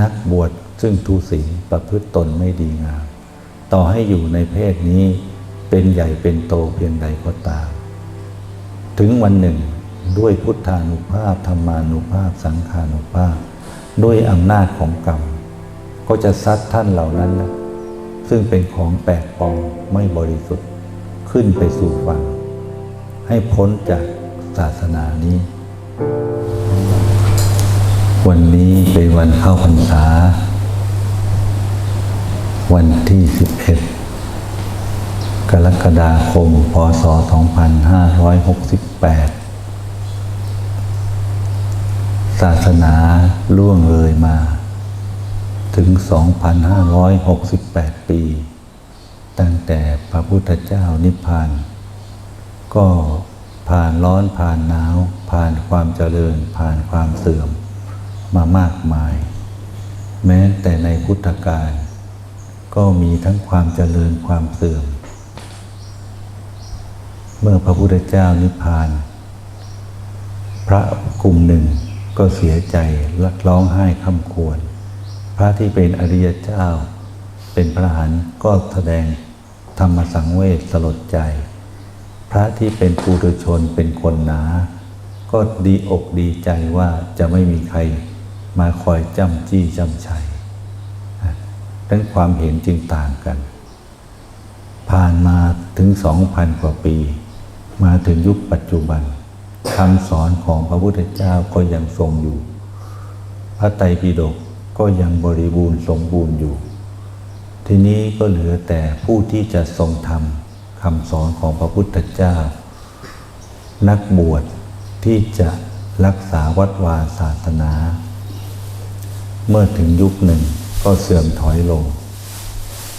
นักบวชซึ่งทุศีลประพฤติตนไม่ดีงาม ต่อให้อยู่ในเพศนี้เป็นใหญ่เป็นโตเพียงใดก็ตาม ถึงวันหนึ่งด้วยพุทธานุภาพธรรมานุภาพสังขานุภาพ ด้วยอำนาจของกรรม ก็จะซัดท่านเหล่านั้นนะซึ่งเป็นของแปลกปลอมไม่บริสุทธิ์ขึ้นไปสู่ฝั่งให้พ้นจากศาสนานี้ วันนี้เป็นวันเข้าพรรษา วันที่ 11 กรกฎาคม พศ 2568 ศาสนาล่วงเลยมา ถึง 2,568 ปี ตั้งแต่พระพุทธเจ้านิพพาน ก็ผ่านร้อนผ่านหนาว ผ่านความเจริญผ่านความเสื่อม มามากมาย แม้แต่ในพุทธกาลก็มีทั้งความเจริญความเสื่อม เมื่อพระพุทธเจ้านิพพาน พระกลุ่มหนึ่งก็เสียใจรักร้องไห้คำควร พระที่เป็นอริยเจ้า เป็นพระหันก็แสดงธรรมสังเวชสลดใจ พระที่เป็นปุถุชนเป็นคนหนา ก็ดีอกดีใจว่าจะไม่มีใคร มาคอยจำจี้จำชัยดังความเห็นจึงต่างกัน ผ่านมาถึงสองพันกว่าปี มาถึงยุคปัจจุบันคำสอนของพระพุทธเจ้าก็ยังทรงอยู่ พระไตรปิฎกก็ยังบริบูรณ์สมบูรณ์อยู่ ทีนี้ก็เหลือแต่ผู้ที่จะทรงทำคำสอนของพระพุทธเจ้า นักบวชที่จะรักษาวัดวาศาสนา เมื่อถึงยุคหนึ่งก็เสื่อมถอยลง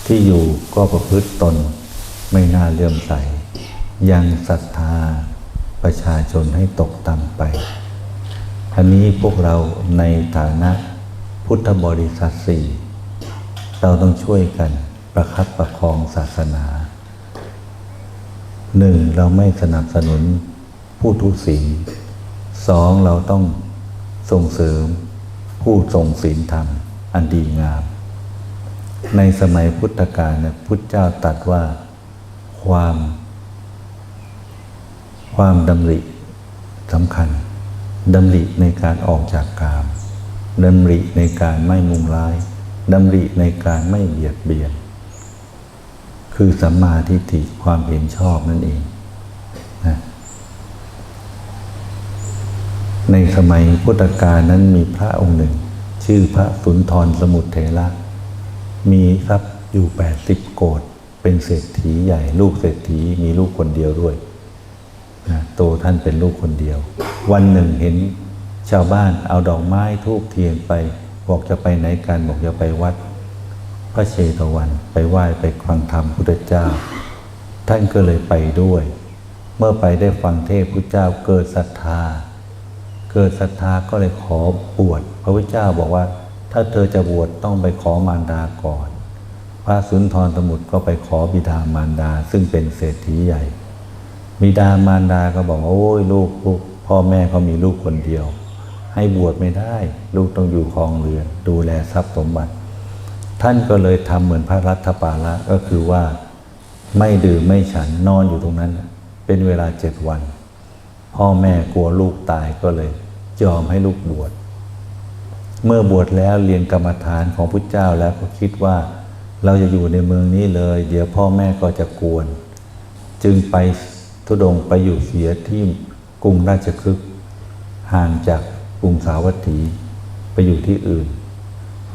ที่อยู่ก็ประพฤติตนไม่น่าเลื่อมใส ยังศรัทธาประชาชนให้ตกต่ำไปอันนี้พวกเราในฐานะพุทธบริษัทสี่เราต้องช่วยกันประคับประคองศาสนาหนึ่งเราไม่สนับสนุนผู้ทุศีสองเราต้องส่งเสริม ผู้ทรงศีลธรรม อันดีงาม ในสมัยพุทธกาลเนี่ยพุทธเจ้าตรัสว่าความ ความดำริสำคัญดำริในการออกจากกามดำริในการไม่มุงร้ายดำริในการไม่เบียดเบียน คือสัมมาทิฏฐิความเห็นชอบนั่นเองนะ ในสมัยพุทธกาลนั้นมีพระองค์หนึ่ง ชื่อพระสุนทรสมุทรเถระ มีทรัพย์อยู่แปดสิบโกดเป็นเศรษฐีใหญ่ ลูกเศรษฐีมีลูกคนเดียวด้วยนะโตท่านเป็นลูกคนเดียว วันหนึ่งเห็นชาวบ้านเอาดอกไม้ทูบเทียนไป บอกจะไปไหนกันบอกจะไปวัด พระเชตวัน ไปไหว้ไปฟังธรรมพุทธเจ้า ท่านก็เลยไปด้วย เมื่อไปได้ฟังเทศพุทธเจ้าเกิดศรัทธา เกิดศรัทธาก็เลยขอบวชพระพุทธเจ้าบอกว่า ถ้าเธอจะบวชต้องไปขอมารดาก่อน พระสุนทรสมุทรก็ไปขอบิดามารดา ซึ่งเป็นเศรษฐีใหญ่ บิดามารดาก็บอกว่าโอ้ยลูกลูกพ่อแม่เขามีลูกคนเดียว ให้บวชไม่ได้ ลูกต้องอยู่ครองเรือน ดูแลทรัพย์สมบัติ ท่านก็เลยทำเหมือนพระรัฐปาละก็คือว่าไม่ดื่มไม่ฉันนอนอยู่ตรงนั้น เป็นเวลาเจ็ดวัน พ่อแม่กลัวลูกตายก็เลยยอมให้ลูกบวช เมื่อบวชแล้วเรียนกรรมฐานของพุทธเจ้าแล้วก็คิดว่า เราจะอยู่ในเมืองนี้เลย เดี๋ยวพ่อแม่ก็จะกวน จึงไปทุดงไปอยู่เสียที่กรุงราชคฤห์ห่างจากกรุงสาวัตถีไปอยู่ที่อื่น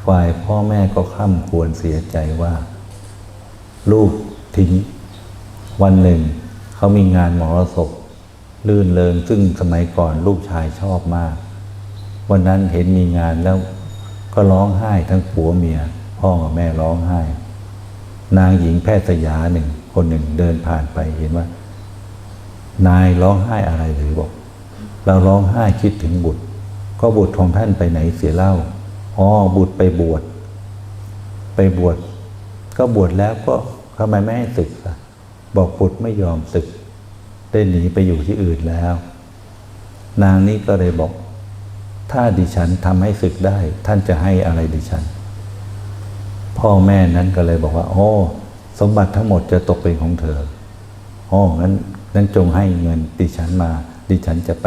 ฝ่ายพ่อแม่ก็ข้ามควรเสียใจว่า ลูกทิ้ง วันหนึ่ง เขามีงานมรสพ ลื่นเริงซึ่งสมัยก่อนลูกชายชอบมาก วันนั้นเห็นมีงานแล้วก็ร้องไห้ทั้งผัวเมีย พ่อกับแม่ร้องไห้ นางหญิงแพทย์สยาหนึ่ง คนหนึ่งเดินผ่านไปเห็นว่า นายร้องไห้อะไรหรือบอก เราร้องไห้คิดถึงบุตร ก็บุตรของท่านไปไหนเสียเล่าอ๋อบุตรไปบวชไปบวชก็บวชแล้วก็ทำไมไม่ให้ศึกล่ะบอกบุตรไม่ยอมศึก ได้หนีไปอยู่ที่อื่นแล้ว นางนี้ก็เลยบอก ถ้าดิฉันทำให้ศึกได้ ท่านจะให้อะไรดิฉัน พ่อแม่นั้นก็เลยบอกว่า โอ้ สมบัติทั้งหมดจะตกเป็นของเธอโอ้งั้นนั้นจงให้เงินดิฉันมา ดิฉันจะไป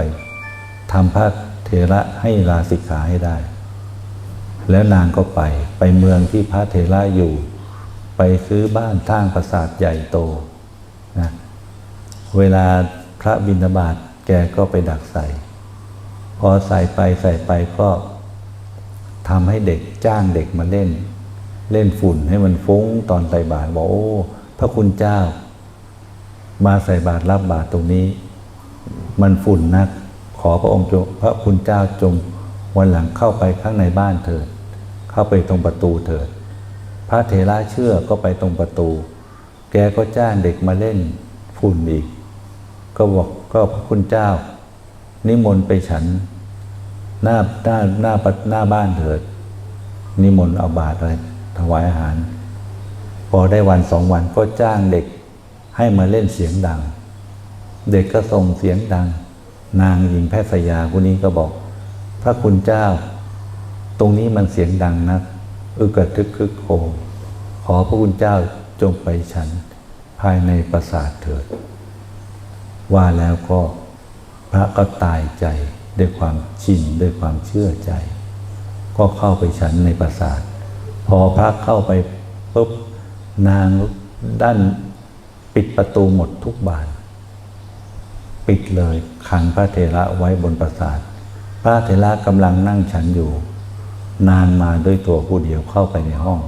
ทำพระเทระให้ลาสิกขาให้ได้ แล้วนางก็ไปไปเมืองที่พระเทระอยู่ ไปซื้อบ้านสร้างปราสาทใหญ่โตนะ เวลาพระบิณฑบาตแกก็ไปดักใส่ พอใส่ไปใส่ไปก็ทำให้เด็กจ้างเด็กมาเล่น เล่นฝุ่นให้มันฟุ้งตอนใส่บาตรบอกโอ้พระคุณเจ้า มาใส่บาตรรับบาตรตรงนี้ มันฝุ่นนัก ขอพระองค์จงพระคุณเจ้าจงวันหลังเข้าไปข้างในบ้านเถิด เข้าไปตรงประตูเถิด พระเถระเชื่อก็ไปตรงประตู แกก็จ้างเด็กมาเล่นฝุ่นอีก ก็บอกก็พระคุณเจ้า นิมนต์ไปฉัน หน้าหน้าหน้าประหน้าบ้านเถิด นิมนต์เอาบาตรอะไรถวายอาหาร พอได้วันสองวันก็จ้างเด็กให้มาเล่นเสียงดัง เด็กก็ส่งเสียงดัง นางหญิงแพทย์สยาคนนี้ก็บอก พระคุณเจ้า ตรงนี้มันเสียงดังนักอึกระทึกคึกโคขอพระคุณเจ้าจงไปฉัน ภายในปราสาทเถิด ว่าแล้วก็พระก็ตายใจด้วยความชินด้วยความเชื่อใจ ก็เข้าไปฉันในปราสาท พอพระเข้าไปปุ๊บนางด้านปิดประตูหมดทุกบานปิดเลยขังพระเถระไว้บนปราสาท พระเถระกำลังนั่งฉันอยู่ นางมาด้วยตัวผู้เดียวเข้าไปในห้อง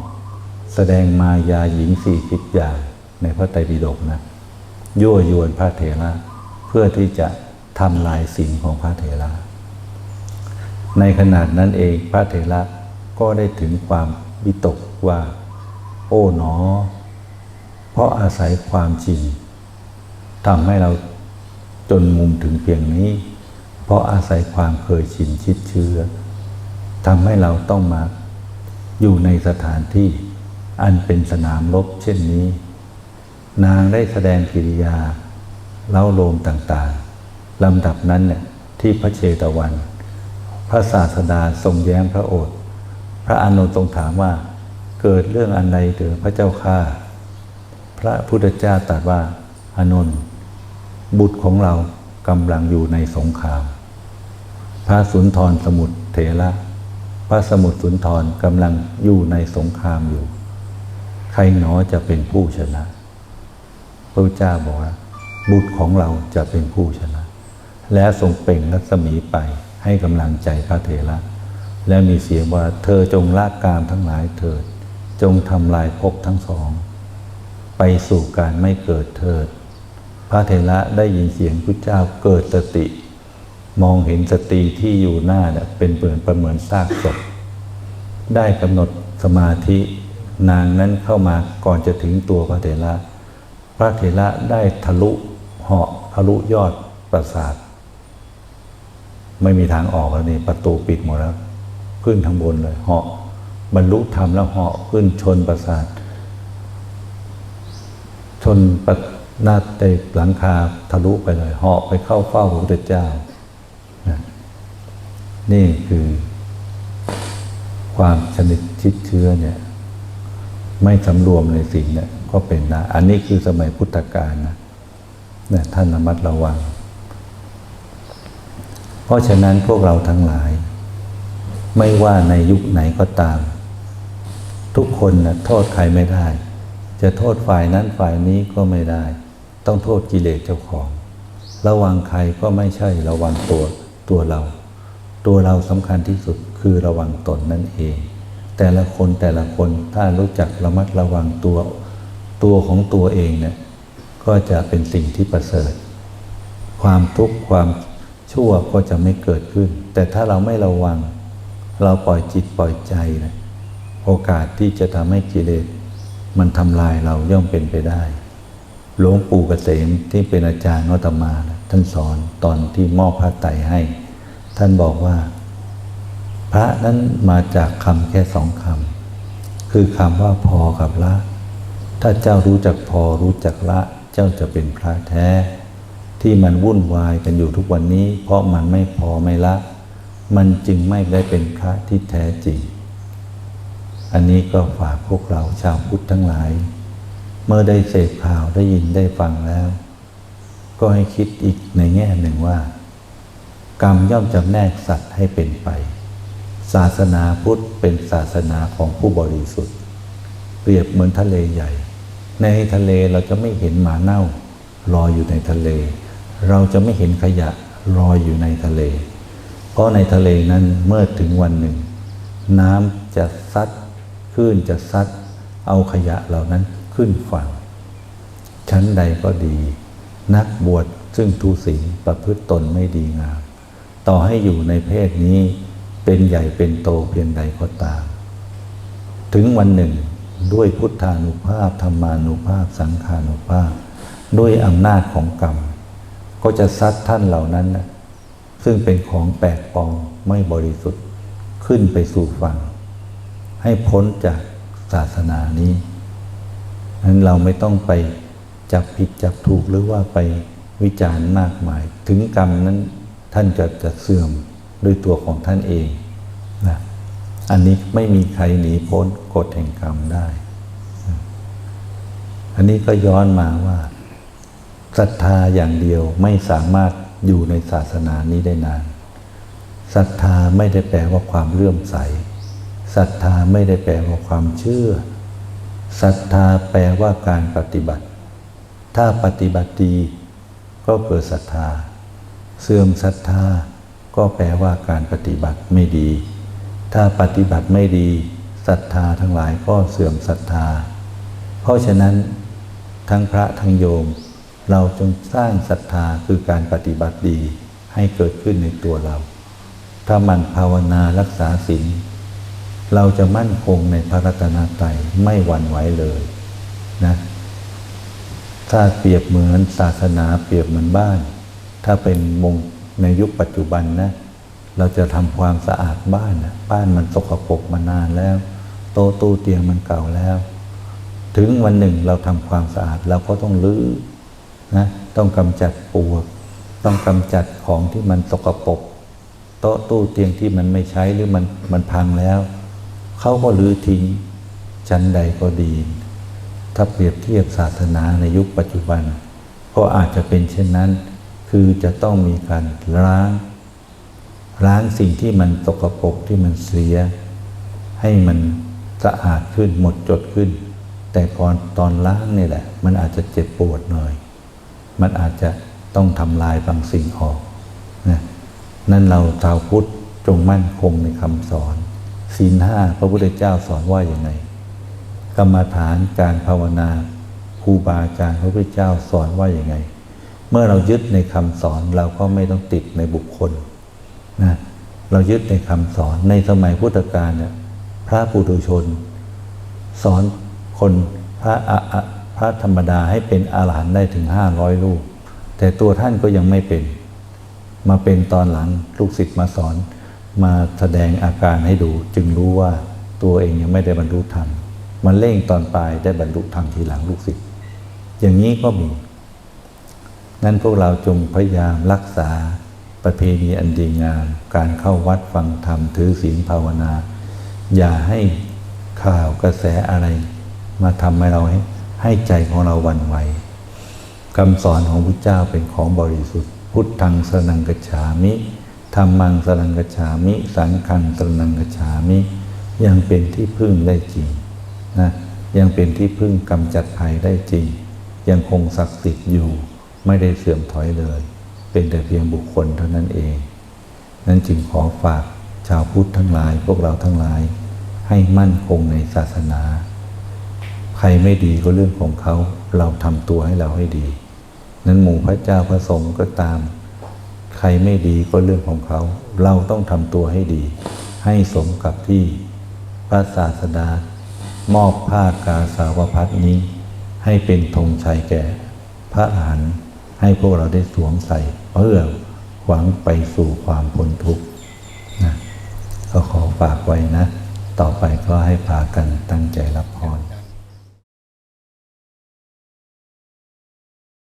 แสดงมายาหญิงสี่สิบอย่างในพระไตรปิฎกนะยั่วยวนพระเถระ เพื่อที่จะทำลายศีลของพระเถระ ในขนาดนั้นเองพระเถระก็ได้ถึงความวิตกว่า โอ้หนอ เพราะอาศัยความจริงทำให้เราจนมุมถึงเพียงนี้ เพราะอาศัยความเคยชินชิดเชื้อทำให้เราต้องมาอยู่ในสถานที่อันเป็นสนามรบเช่นนี้ นางได้แสดงกิริยา เล้าโลมต่างๆลำดับนั้นเนี่ยที่พระเชตวัน พระศาสดาทรงแย้มพระโอษฐ์พระอานนท์ทรงถามว่า เกิดเรื่องอันใดเถิดพระเจ้าข้าพระพุทธเจ้าตรัสว่าอานนท์บุตรของเรากำลังอยู่ในสงคราม พระสุนทรสมุทรเถระพระสมุทรสุนทรกำลังอยู่ในสงครามอยู่ ใครหนอจะเป็นผู้ชนะพระเจ้าบอกว่า บุตรของเราจะเป็นผู้ชนะ และทรงเป่งรัศมีไปให้กำลังใจพระเถระ และมีเสียงว่าเธอจงละกามทั้งหลายเถิด จงทำลายภพทั้งสอง ไปสู่การไม่เกิดเถิด พระเถระได้ยินเสียงพุทธเจ้าเกิดสติ มองเห็นสตรีที่อยู่หน้าเนี่ยเป็นเปมือนประเหมือนซากศพ ได้กำหนดสมาธินางนั้นเข้ามาก่อนจะถึงตัวพระเถระ พระเถระได้ทะลุ เหาะทะลุยอดปราสาท ไม่มีทางออกแล้วนี่ประตูปิดหมดแล้ว ขึ้นทางบนเลยเหาะบรรลุธรรมแล้วเหาะขึ้นชนปราสาท ชนประหน้าในหลังคาทะลุไปเลยเหาะไปเข้าเฝ้าพระพุทธเจ้านะนี่คือความชนิดชิดเชื้อเนี่ยไม่สำรวมในสิ่งเนี่ยก็เป็นนะ อันนี้คือสมัยพุทธกาลนะ เนี่ยท่านระมัดระวัง เพราะฉะนั้นพวกเราทั้งหลาย ไม่ว่าในยุคไหนก็ตาม ทุกคนนะโทษใครไม่ได้ จะโทษฝ่ายนั้นฝ่ายนี้ก็ไม่ได้ ต้องโทษกิเลสเจ้าของ ระวังใครก็ไม่ใช่ระวังตัวตัวเรา ตัวเราสำคัญที่สุดคือระวังตนนั่นเอง แต่ละคนแต่ละคนถ้ารู้จักระมัดระวังตัวตัวของตัวเองเนี่ย ก็จะเป็นสิ่งที่ประเสริฐ ความทุกข์ความชั่วก็จะไม่เกิดขึ้น แต่ถ้าเราไม่ระวัง เราปล่อยจิตปล่อยใจนะโอกาสที่จะทำให้กิเลสมันทำลายเราย่อมเป็นไปได้ หลวงปู่เกษมที่เป็นอาจารย์วัตมานะท่านสอนตอนที่มอบพระไตรให้ ท่านบอกว่า พระนั้นมาจากคำแค่สองคำคือคำว่าพอกับละ ถ้าเจ้ารู้จักพอรู้จักละ เจ้าจะเป็นพระแท้ ที่มันวุ่นวายกันอยู่ทุกวันนี้ เพราะมันไม่พอไม่ละ มันจึงไม่ได้เป็นพระที่แท้จริง อันนี้ก็ฝากพวกเราชาวพุทธทั้งหลาย เมื่อได้เสพข่าวได้ยินได้ฟังแล้ว ก็ให้คิดอีกในแง่หนึ่งว่า กรรมย่อมจำแนกสัตว์ให้เป็นไป ศาสนาพุทธเป็นศาสนาของผู้บริสุทธิ์ เปรียบเหมือนทะเลใหญ่ ในทะเลเราจะไม่เห็นหมาเน่าลอยอยู่ในทะเล เราจะไม่เห็นขยะลอยอยู่ในทะเล เพราะในทะเลนั้นเมื่อถึงวันหนึ่ง น้ำจะซัดคลื่นจะซัดเอาขยะเหล่านั้นขึ้นฝั่ง ชั้นใดก็ดี นักบวชซึ่งทุศีลประพฤติตนไม่ดีงาม ต่อให้อยู่ในเพศนี้เป็นใหญ่เป็นโตเพียงใดก็ตาม ถึงวันหนึ่ง ด้วยพุทธานุภาพธรรมานุภาพ สังขานุภาพ ด้วยอำนาจของกรรม ก็จะซัดท่านเหล่านั้นนะซึ่งเป็นของแปลกปลอมไม่บริสุทธิ์ขึ้นไปสู่ฝั่ง ให้พ้นจากศาสนานี้นั้นเราไม่ต้องไปจับผิดจับถูกหรือว่าไปวิจารณ์มากมาย ถึงกรรมนั้นท่านจะจะเสื่อมด้วยตัวของท่านเอง อันนี้ไม่มีใครหนีพ้นกฎแห่งกรรมได้ อันนี้ก็ย้อนมาว่าศรัทธาอย่างเดียวไม่สามารถอยู่ในศาสนานี้ได้นานศรัทธาไม่ได้แปลว่าความเลื่อมใสศรัทธาไม่ได้แปลว่าความเชื่อศรัทธาแปลว่าการปฏิบัติ ถ้าปฏิบัติดีก็เกิดศรัทธา เสื่อมศรัทธาก็แปลว่าการปฏิบัติไม่ดี ถ้าปฏิบัติไม่ดีศรัทธาทั้งหลายก็เสื่อมศรัทธา เพราะฉะนั้นทั้งพระทั้งโยม เราจงสร้างศรัทธาคือการปฏิบัติดีให้เกิดขึ้นในตัวเรา ถ้ามันภาวนารักษาศีลเราจะมั่นคงในพระรัตนตรัยไม่หวั่นไหวเลยนะถ้าเปรียบเหมือนศาสนาเปรียบเหมือนบ้าน ถ้าเป็นมงในยุคปัจจุบันนะ เราจะทำความสะอาดบ้านนะบ้านมันสกปรกมานานแล้ว โต๊ะตู้เตียงมันเก่าแล้ว ถึงวันหนึ่งเราทำความสะอาดเราก็ต้องรื้อนะต้องกำจัดปวก ต้องกำจัดของที่มันสกปรกโต๊ะตู้เตียงที่มันไม่ใช้หรือมันมันพังแล้วเขาก็รื้อทิ้งชั้นใดก็ดี ถ้าเปรียบเทียบศาสนาในยุคปัจจุบัน ก็อาจจะเป็นเช่นนั้น คือจะต้องมีการล้าง ล้างสิ่งที่มันตกปรกที่มันเสีย ให้มันสะอาดขึ้นหมดจดขึ้น แต่ก่อนตอนล้างนี่แหละ มันอาจจะเจ็บปวดหน่อย มันอาจจะต้องทำลายบางสิ่งออกนะนั่นเราชาวพุทธจงมั่นคงในคำสอนศีลห้าพระพุทธเจ้าสอนว่าอย่างไงกรรมฐานการภาวนาครูบาอาจารย์พระพุทธเจ้าสอนว่าอย่างไง เมื่อเรายึดในคำสอนเราก็ไม่ต้องติดในบุคคล นะเรายึดในคำสอนในสมัยพุทธกาลเนี่ยพระปุถุชน สอนคนพระอะพระธรรมดาให้เป็นอาหารหันต์ได้ถึงห้าร้อยลูก แต่ตัวท่านก็ยังไม่เป็น มาเป็นตอนหลังลูกศิษย์มาสอน มาแสดงอาการให้ดู จึงรู้ว่าตัวเองยังไม่ได้บรรลุธรรมมันเร่งตอนปลายได้บรรลุธรรมทีหลังลูกศิษย์อย่างนี้ก็มีนั้นพวกเราจงพยายามรักษา ประเพณีอันดีงาม การเข้าวัดฟังธรรมถือศีลภาวนา อย่าให้ข่าวกระแสอะไร มาทำให้เราให้ให้ใจของเราวันไหวคำสอนของพระเจ้าเป็นของบริสุทธิ์ พุทธังสนังกฉามิธรรมังสนังกฉามิ สังฆังสนังกฉามิ ยังเป็นที่พึ่งได้จริงนะยังเป็นที่พึ่งกำจัดภัยได้จริง ยังคงศักดิ์สิทธิ์อยู่ไม่ได้เสื่อมถอยเลย เป็นแต่เพียงบุคคลเท่านั้นเอง นั้นจึงขอฝากชาวพุทธทั้งหลายพวกเราทั้งหลาย ให้มั่นคงในศาสนา ใครไม่ดีก็เรื่องของเขาเราทำตัวให้เราให้ดี นั้นหมู่พระเจ้าพระสงฆ์ก็ตาม ใครไม่ดีก็เรื่องของเขา เราต้องทำตัวให้ดี ให้สมกับที่พระศาสดามอบผ้ากาสาวพัดนี้ ให้เป็นธงชัยแก่พระอรหันต์ ให้พวกเราได้สวมใส่เพื่อหวังไปสู่ความพ้นทุกข์นะก็ขอฝากไว้นะ ต่อไปก็ให้พากันตั้งใจรับพร